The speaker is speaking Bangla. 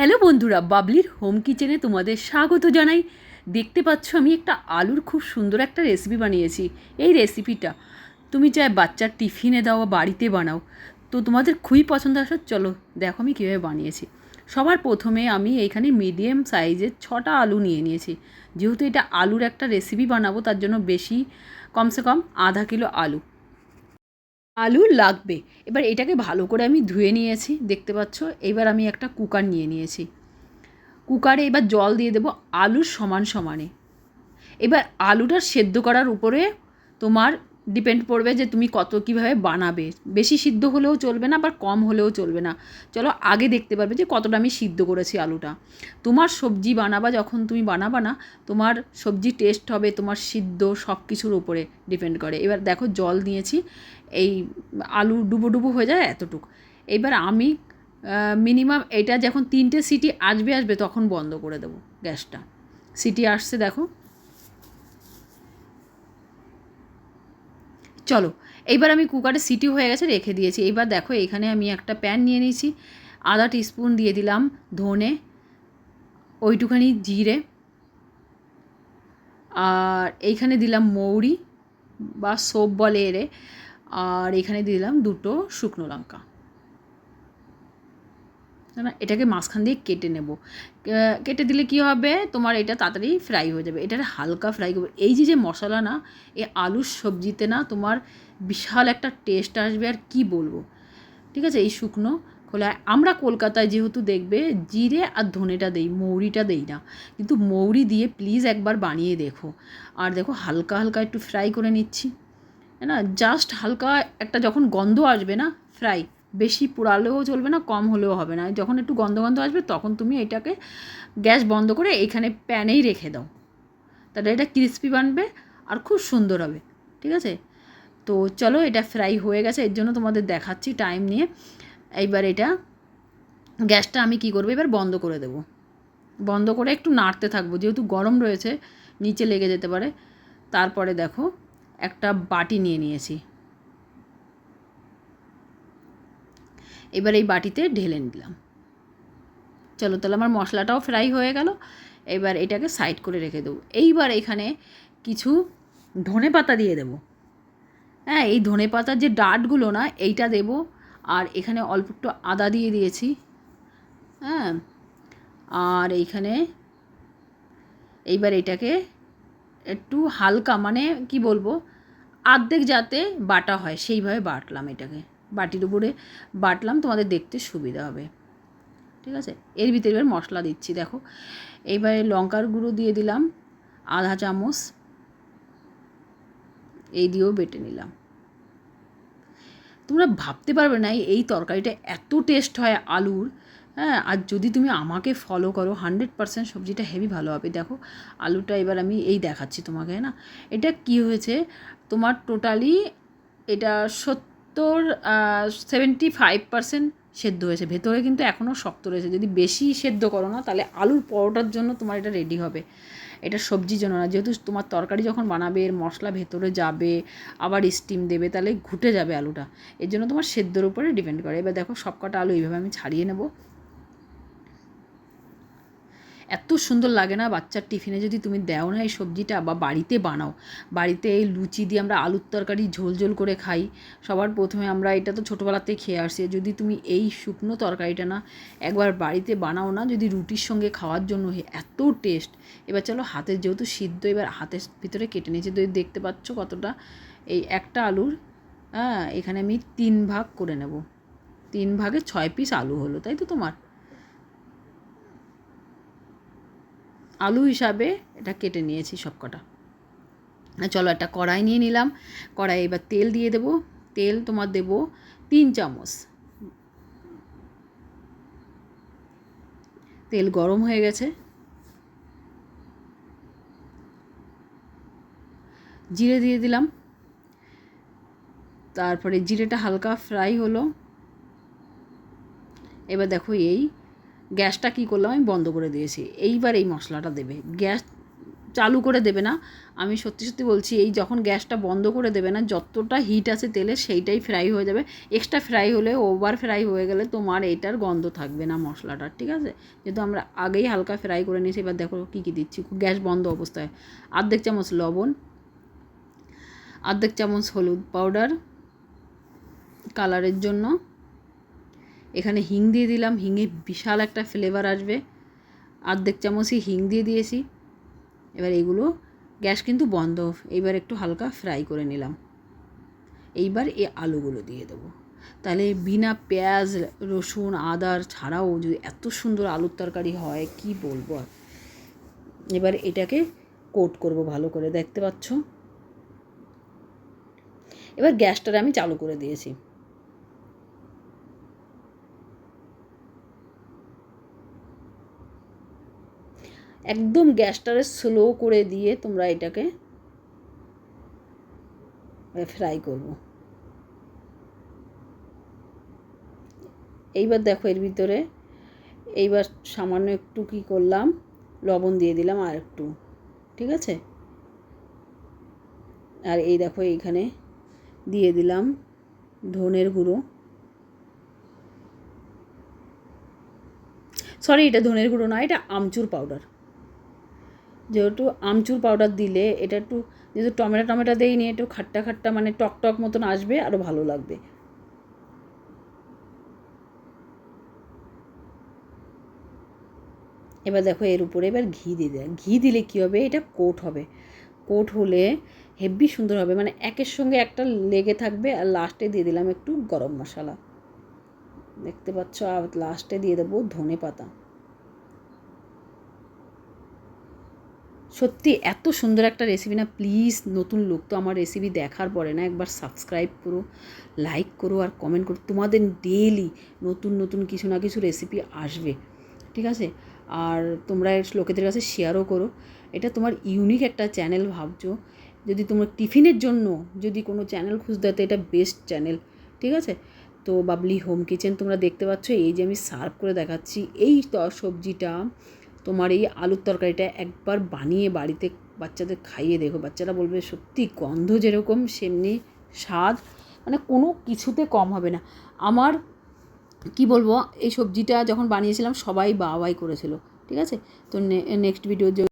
হ্যালো বন্ধুরা, বাবলির হোম কিচেনে তোমাদের স্বাগত জানাই। দেখতে পাচ্ছ আমি একটা আলুর খুব সুন্দর একটা রেসিপি বানিয়েছি। এই রেসিপিটা তুমি চাই বাচ্চার টিফিনে দাও বাড়িতে বানাও। তো তোমাদের খুবই পছন্দ আসো, চলো দেখো আমি কীভাবে বানিয়েছি। সবার প্রথমে আমি এইখানে মিডিয়াম সাইজের ছটা আলু নিয়ে নিয়েছি। যেহেতু এটা আলুর একটা রেসিপি বানাবো, তার জন্য বেশি, কমসে কম আধা কিলো আলু। আলু লাগবে। এবার এটাকে ভালো করে আমি ধুয়ে নিয়েছি, দেখতে পাচ্ছ? এবার আমি একটা কুকার নিয়ে নিয়েছি। কুকারে এবার জল দিয়ে দেবো আলুর সমান সমানে। এবার আলুটা সেদ্ধ করার উপরে তোমার ডিপেন্ড পড়বে যে তুমি কত কীভাবে বানাবে। বেশি সিদ্ধ হলেও চলবে না, আবার কম হলেও চলবে না। চলো আগে দেখতে পারবে যে কতটা আমি সিদ্ধ করেছি আলুটা। তোমার সবজি বানাবা যখন তুমি বানাবা না, তোমার সবজি টেস্ট হবে, তোমার সিদ্ধ সব কিছুর উপরে ডিপেন্ড করে। এবার দেখো জল দিয়েছি, এই আলু ডুবো ডুবো হয়ে যায় এতটুক। এবার আমি মিনিমাম এটা যখন তিনটে সিটি আসবে আসবে তখন বন্ধ করে দেবো গ্যাসটা। সিটি আসছে দেখো। চলো, এইবার আমি কুকারে সিটি হয়ে গেছে, রেখে দিয়েছি। এইবার দেখো, এখানে আমি একটা প্যান নিয়ে নিয়েছি। আধা টিস্পুন দিয়ে দিলাম ধনে, ওইটুখানি জিরে, আর এইখানে দিলাম মৌরি বা সোপ বলে এরে, আর এখানে দিলাম দুটো শুকনো লঙ্কা। এটাকে মাঝখান দিয়ে কেটে নেব। কেটে দিলে কি হবে? তোমার এটা তাড়াতাড়ি ফ্রাই হয়ে যাবে। এটাকে হালকা ফ্রাই করবে। এই যে যে মশলা না, এই আলুর সবজিতে না, তোমার বিশাল একটা টেস্ট আসবে আর কি বলব? ঠিক আছে? এই শুকনো খোলা। আমরা কলকাতায় যেহেতু দেখবে, জিরে আর ধনেটা দেই, মৌরিটা দেই না। কিন্তু মৌরি দিয়ে প্লিজ একবার বানিয়ে দেখো। আর দেখো, হালকা হালকা একটু ফ্রাই করে নিচ্ছি। না জাস্ট হালকা একটা যখন গন্ধ আসবে না ফ্রাই বেশি পোড়ালেও চলবে না, কম হলেও হবে না। যখন একটু গন্ধ গন্ধ আসবে, তখন তুমি এটাকে গ্যাস বন্ধ করে এইখানে প্যানেই রেখে দাও। তাহলে এটা ক্রিস্পি বানবে আর খুব সুন্দর হবে, ঠিক আছে? তো চলো, এটা ফ্রাই হয়ে গেছে, এর জন্য তোমাদের দেখাচ্ছি টাইম নিয়ে। এইবার এটা, গ্যাসটা আমি কি করব, এবার বন্ধ করে দেব। বন্ধ করে একটু নাড়তে থাকব, যেহেতু গরম রয়েছে, নিচে লেগে যেতে পারে। তারপরে দেখো, একটা বাটি নিয়ে নিয়েছি। এবার এই বাটিতে ঢেলে নিলাম। চলো তাহলে আমার মশলাটাও ফ্রাই হয়ে গেল। এবার এটাকে সাইড করে রেখে দেবো। এইবার এখানে কিছু ধনে পাতা দিয়ে দেবো। হ্যাঁ এই ধনে পাতার যে ডাটগুলো না, এইটা দেবো। আর এখানে অল্প একটু আদা দিয়ে দিয়েছি। হ্যাঁ আর এইখানে এইবার এটাকে একটু হালকা মানে কি বলব, আর্ধেক যাতে বাটা হয়, সেইভাবে বাটলাম এটাকে। বাটির উপরে বাটলাম, তোমাদের দেখতে সুবিধা হবে। ঠিক আছে? এর ভিতরে এবার মশলা দিচ্ছি, দেখো। এইবারে লঙ্কার গুঁড়ো দিয়ে দিলাম, আধা চামচ। এই দিয়েও বেটে নিলাম। তোমরা ভাবতে পারবে না এই তরকারিটা এত টেস্ট হয় আলুর হ্যাঁ? আর যদি তুমি আমাকে ফলো করো হান্ড্রেড পারসেন্ট সবজিটা হেভি ভালো হবে। দেখো, আলুটা এবার আমি এই দেখাচ্ছি তোমাকে না? এটা কি হয়েছে? তোমার টোটালি এটা সত্তর সেভেন্টি ফাইভ পার্সেন্ট সেদ্ধ হয়েছে। ভেতরে কিন্তু এখনও শক্ত রয়েছে। যদি বেশি সেদ্ধ করো না, তাহলে আলুর পরোটার জন্য তোমার এটা রেডি হবে। এটা সবজির জন্য না। যেহেতু তোমার তরকারি যখন বানাবে, এর মশলা ভেতরে যাবে, আবার স্টিম দেবে, তাহলে ঘুটে যাবে আলুটা। এর জন্য তোমার সেদ্ধর উপরে ডিপেন্ড করে। এবার দেখো সবকটা আলু এইভাবে আমি ছাড়িয়ে নেব। এত সুন্দর লাগে না বাচ্চার টিফিনে যদি তুমি দেও না এই সবজিটা বা বাড়িতে বানাও। বাড়িতে এই লুচি দিয়ে আমরা আলুর তরকারি ঝোল ঝোল করে খাই। সবার প্রথমে আমরা এটা তো ছোটোবেলাতেই খেয়ে আসছি যদি তুমি এই শুকনো তরকারিটা না একবার বাড়িতে বানাও না, যদি রুটির সঙ্গে খাওয়ার জন্য এত টেস্ট। এবার চলো হাতের যেহেতু সিদ্ধ, এবার হাতের ভিতরে কেটে নিয়েছে। তো দেখতে পাচ্ছ কতটা এই একটা আলুর হ্যাঁ এখানে আমি তিন ভাগ করে নেব। তিন ভাগে ছয় পিস আলু হলো, তাই তো তোমার? আলু হিসাবে এটা কেটে নিয়েছি সব কটা চলো একটা কড়াই নিয়ে নিলাম। কড়াই এবার তেল দিয়ে দেবো। তেল তোমার দেবো তিন চামচ। তেল গরম হয়ে গেছে। জিরে দিয়ে দিলাম। তারপরে জিরেটা হালকা ফ্রাই হলো। এবার দেখো এই গ্যাসটা কী করলাম? আমি বন্ধ করে দিয়েছি। এইবার এই মশলাটা দেবে। গ্যাস চালু করে দেবে না। আমি সত্যি সত্যি বলছি, এই যখন গ্যাসটা বন্ধ করে দেবে না, যতটা হিট আছে তেলে সেইটাই ফ্রাই হয়ে যাবে। এক্সট্রা ফ্রাই হলে ওভার ফ্রাই হয়ে গেলে তোমার এটার গন্ধ থাকবে না মশলাটার ঠিক আছে? যেহেতু আমরা আগেই হালকা ফ্রাই করে নিয়েছি, এবার দেখো কী কী দিচ্ছি। গ্যাস বন্ধ অবস্থায়। আর্ধেক চামচ লবণ, আর্ধেক চামচ হলুদ পাউডার কালারের জন্য এখানে হিং দিয়ে দিলাম, হিঙে বিশাল একটা ফ্লেভার আসবে। আর্ধেক চামচই হিং দিয়ে দিয়েছি। এবার এগুলো, গ্যাস কিন্তু বন্ধ। এইবার একটু হালকা ফ্রাই করে নিলাম। এইবার এই আলুগুলো দিয়ে দেবো। তাহলে বিনা পেঁয়াজ, রসুন, আদার ছাড়াও যদি এত সুন্দর আলুর তরকারি হয়, কি বলব আর? এবার এটাকে কোট করব ভালো করে, দেখতে পাচ্ছ? এবার গ্যাসটারে আমি চালু করে দিয়েছি। একদম গ্যাসটারে স্লো করে দিয়ে তোমরা এটাকে ফ্রাই করব। এইবার দেখো এর ভিতরে এইবার সামান্য একটু কি করলাম, লবণ দিয়ে দিলাম আর একটু, ঠিক আছে? আর এই দেখো এইখানে দিয়ে দিলাম ধনের গুঁড়ো। সরি এটা ধনের গুঁড়ো নয় এটা আমচুর পাউডার যেহেতু আমচুর পাউডার দিলে এটা একটু, যেহেতু টমেটো টমেটো দেইনি একটু খাট্টা খাট্টা মানে টক টক মতন আসবে আরও ভালো লাগবে। এবার দেখো এর উপরে এবার ঘি দিয়ে দেয়। ঘি দিলে কী হবে? এটা কোট হবে। কোট হলে হেভি সুন্দর হবে। মানে একের সঙ্গে একটা লেগে থাকবে আর লাস্টে দিয়ে দিলাম একটু গরম মশলা। দেখতে পাচ্ছ? আর লাস্টে দিয়ে দেবো ধনে পাতা। সত্যি এত সুন্দর একটা রেসিপি না প্লিজ নতুন লোক তো আমার রেসিপি দেখার পরে না একবার সাবস্ক্রাইব করো লাইক করো আর কমেন্ট করো। তোমাদের ডেলি নতুন নতুন কিছু না কিছু রেসিপি আসবে, ঠিক আছে? আর তোমরা লোকেদের কাছে শেয়ারও করো। এটা তোমার ইউনিক একটা চ্যানেল ভাবছ। যদি তোমার টিফিনের জন্য যদি কোনো চ্যানেল খুঁজতে হয় তো এটা বেস্ট চ্যানেল ঠিক আছে? তো বাবলি হোম কিচেন তোমরা দেখতে পাচ্ছ, এই যে আমি সার্ভ করে দেখাচ্ছি, এই সবজিটা তোমার এই আলুর তরকারিটা একবার বানিয়ে বাড়িতে বাচ্চাদের খাইয়ে দেখো। বাচ্চারা বলবে, সত্যি গন্ধ যেরকম, সেমনি স্বাদ। মানে কোনো কিছুতে কম হবে না। আমার কি বলব, এই সবজিটা যখন বানিয়েছিলাম, সবাই বাবাই করেছিল। ঠিক আছে? তো নেক্সট ভিডিওর ভিডিও